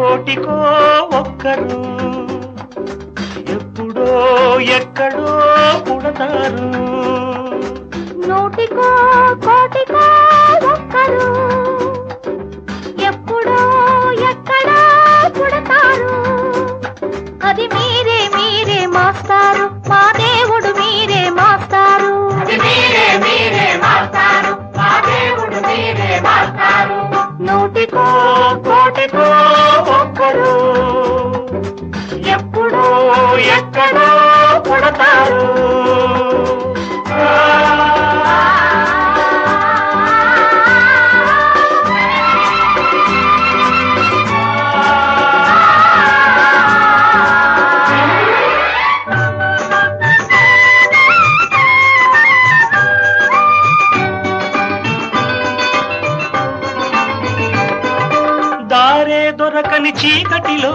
ఒక్కరు. ఎప్పుడో ఎక్కడో పుడతారు. నూటికో కోటికో ఒక్కరు. ఎప్పుడో ఎక్కడో పుడతారు. అది మీరే మీరే మాస్టారు మా దేవుడు మీరే మాస్టారు మీరే మీరే మాస్టారు మా దేవుడు మీరే మాస్టారు నూటికో పుడతారు దారే దొరకని చీకటిలో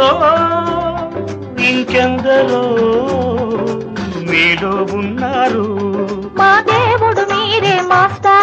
ఎందరో ఇంకెందరో మీలో ఉన్నారు. మా దేవుడు మీరే మాస్టర్.